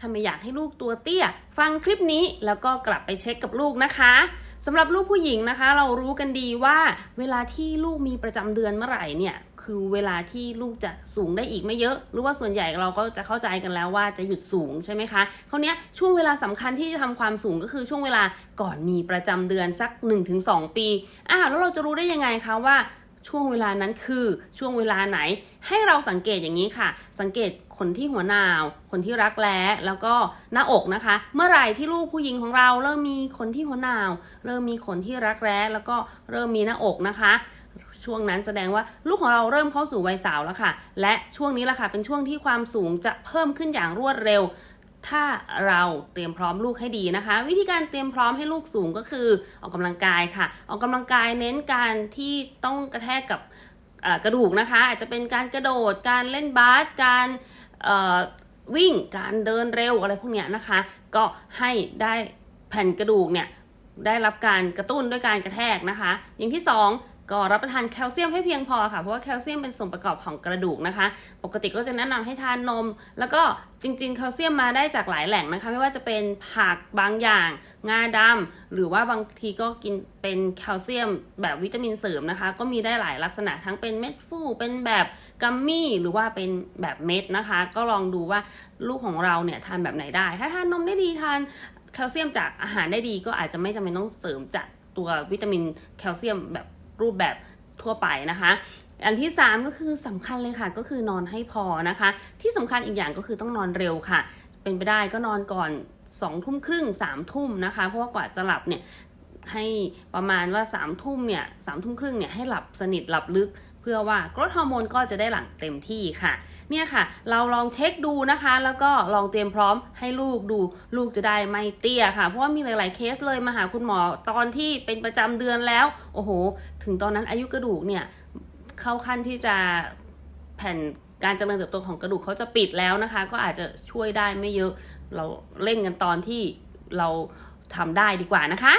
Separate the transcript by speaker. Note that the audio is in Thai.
Speaker 1: ถ้าไม่อยากให้ลูกตัวเตี้ย ฟังคลิปนี้แล้วก็กลับไปเช็คกับลูกนะคะสำหรับลูกผู้หญิงนะคะ เรารู้กันดีว่าเวลาที่ลูกมีประจำเดือนเมื่อไหร่เนี่ยคือเวลาที่ลูกจะสูงได้อีกไม่เยอะ หรือว่าส่วนใหญ่เราก็จะเข้าใจกันแล้วว่าจะหยุดสูงใช่ไหมคะคราวเนี้ยช่วงเวลาสำคัญที่จะทำความสูงก็คือช่วงเวลาก่อนมีประจำเดือนสัก 1-2 ปีอ่าแล้วเราจะรู้ได้ยังไงคะว่า ช่วงเวลานั้นคือช่วงเวลาไหน ให้เราสังเกตอย่างนี้ค่ะ สังเกตคนที่หัวหนาว คนที่รักแร้แล้วก็หน้าอกนะคะ เมื่อไหร่ที่ลูกผู้หญิงของเราเริ่มมีคนที่หัวหนาว เริ่มมีขนที่รักแร้แล้วก็เริ่มมีหน้าอกนะคะ ช่วงนั้นแสดงว่าลูกของเราเริ่มเข้าสู่วัยสาวแล้วค่ะ และช่วงนี้แหละค่ะเป็นช่วงที่ความสูงจะเพิ่มขึ้นอย่างรวดเร็ว ถ้าเราเตรียมพร้อมลูกให้ดีนะคะ วิธีการเตรียมพร้อมให้ลูกสูงก็คือออกกำลังกายค่ะ ออกกำลังกายเน้นการที่ต้องกระแทกกับกระดูกนะคะ อาจจะเป็นการกระโดดการเล่นบาสการวิ่งการเดินเร็วอะไรพวกเนี้ยนะคะ ก็ให้ได้แผ่นกระดูกเนี่ยได้รับการกระตุ้นด้วยการกระแทกนะคะ อย่างที่ 2 ก็รับประทานแคลเซียมให้เพียงพอค่ะ เพราะว่าแคลเซียมเป็นส่วนประกอบของกระดูกนะคะ ปกติก็จะแนะนำให้ทานนม แล้วก็จริง ๆ แคลเซียมมาได้จากหลายแหล่งนะคะ ไม่ว่าจะเป็นผักบางอย่าง งาดำหรือว่าบางทีก็กินเป็นแคลเซียมแบบวิตามินเสริมนะคะ ก็มีได้หลายลักษณะทั้งเป็นเม็ดฟูเป็นแบบกัมมี่หรือว่าเป็นแบบเม็ดนะคะ ก็ลองดูว่าลูกของเราเนี่ยทานแบบไหนได้ ถ้าทานนมได้ดีทานแคลเซียมจากอาหารได้ดี ก็อาจจะไม่จำเป็นต้องเสริมจากตัววิตามินแคลเซียมแบบ รูปแบบทั่วไปนะคะอันที่ 3 ก็คือสำคัญเลยค่ะก็คือนอนให้พอนะคะ ที่สำคัญอีกอย่างก็คือต้องนอนเร็วค่ะ เป็นไปได้ก็นอนก่อน2ทุ่มครึ่งสามทุ่มนะคะ เพราะว่ากว่าจะหลับเนี่ยให้ประมาณว่า3ทุ่มเนี่ยสามทุ่มครึ่งเนี่ยให้หลับสนิทหลับลึก เพื่อว่ากรดฮอร์โมนก็จะได้หลั่งเต็มที่ค่ะ เนี่ยค่ะ เราลองเช็คดูนะคะ แล้วก็ลองเตรียมพร้อมให้ลูกดูลูกจะได้ไม่เตี้ยค่ะ เพราะว่ามีหลาย ๆ เคสเลยมาหาคุณหมอตอนที่เป็นประจำเดือนแล้ว โอ้โห ถึงตอนนั้นอายุกระดูกเนี่ยเข้าขั้นที่จะแผ่นการเจริญเติบโตของกระดูกเขาจะปิดแล้วนะคะ ก็อาจจะช่วยได้ไม่เยอะ เราเร่งกันตอนที่เราทำได้ดีกว่านะคะ